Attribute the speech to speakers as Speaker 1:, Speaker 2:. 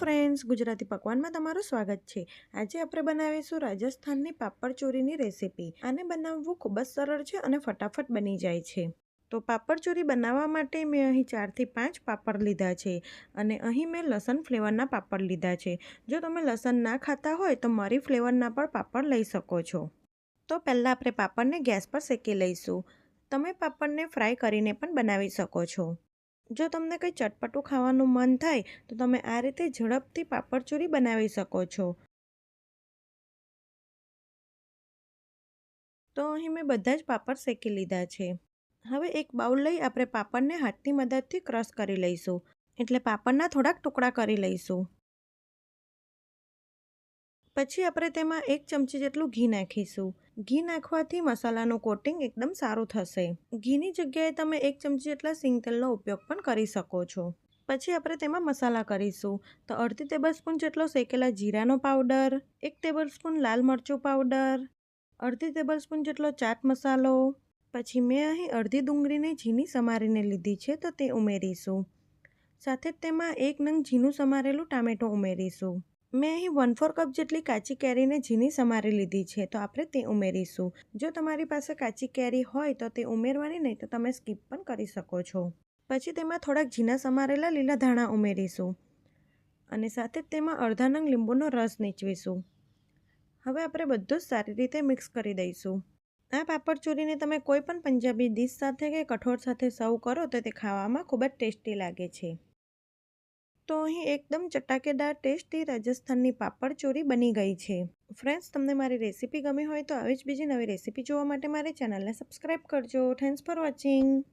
Speaker 1: Friends, Gujarati પકવાનમાં તમારું સ્વાગત છે. આજે આપણે બનાવીશું રાજસ્થાનની પાપડ ચોરીની રેસીપી. આને બનાવવું ખૂબ જ સરળ છે અને ફટાફટ બની જાય છે. તો પાપડ ચોરી બનાવવા માટે મેં અહીં ચારથી પાંચ પાપડ લીધા છે અને અહીં મેં લસણ ફ્લેવરના પાપડ લીધા છે. જો તમે લસણ ના ખાતા હોય તો મરી ફ્લેવરના પણ પાપડ લઈ શકો છો. તો પહેલાં આપણે પાપડને ગેસ પર શેકી લઈશું. તમે પાપડને ફ્રાય કરીને પણ બનાવી શકો છો. જો તમને કંઈ ચટપટું ખાવાનું મન થાય, તો તમે આ રીતે ઝડપથી પાપડચૂરી બનાવી શકો છો. તો અહીં મેં બધા જ પાપડ શેકી લીધા છે. હવે એક બાઉલ લઈ આપણે પાપડને હાથની મદદથી ક્રશ કરી લઈશું. એટલે પાપડના થોડાક ટુકડા કરી લઈશું. પછી આપણે તેમાં એક ચમચી જેટલું ઘી નાખીશું. ઘી નાખવાથી મસાલાનું કોટિંગ એકદમ સારું થશે. ઘીની જગ્યાએ તમે એક ચમચી જેટલા સિંગ તેલનો ઉપયોગ પણ કરી શકો છો. પછી આપણે તેમાં મસાલા કરીશું. તો અડધી ટેબલ સ્પૂન જેટલો શેકેલા જીરાનો પાવડર, એક ટેબલ સ્પૂન લાલ મરચું પાવડર, અડધી ટેબલ સ્પૂન જેટલો ચાટ મસાલો, પછી મેં અહીં અડધી ડુંગળીને ઝીણી સમારીને લીધી છે તો તે ઉમેરીશું. સાથે જ તેમાં એક નંગ ઝીણું સમારેલું ટામેટું ઉમેરીશું. મેં અહીં વન ફોર કપ જેટલી કાચી કેરીને ઝીની સમારી લીધી છે, તો આપણે તે ઉમેરીશું. જો તમારી પાસે કાચી કેરી હોય, તો તે ઉમેરવાની નહીં, તો તમે સ્કીપ પણ કરી શકો છો. પછી તેમાં થોડાક ઝીણા સમારેલા લીલા ધાણા ઉમેરીશું અને સાથે તેમાં અડધા નંગ લીંબુનો રસ નીચવીશું. હવે આપણે બધું જ સારી રીતે મિક્સ કરી દઈશું. આ પાપડ ચોરીને તમે કોઈ પણ પંજાબી ડીશ સાથે કે કઠોળ સાથે સર્વ કરો, તો તે ખાવામાં ખૂબ જ ટેસ્ટી લાગે છે. તો અહીં એકદમ ચટાકેદાર, ટેસ્ટી રાજસ્થાનની પાપડ ચોરી બની ગઈ છે. ફ્રેન્ડ્સ, તમને મારી રેસીપી ગમી હોય તો આવી જ બીજી નવી રેસીપી જોવા માટે મારી ચેનલને સબસ્ક્રાઈબ કરજો. Thanks for watching.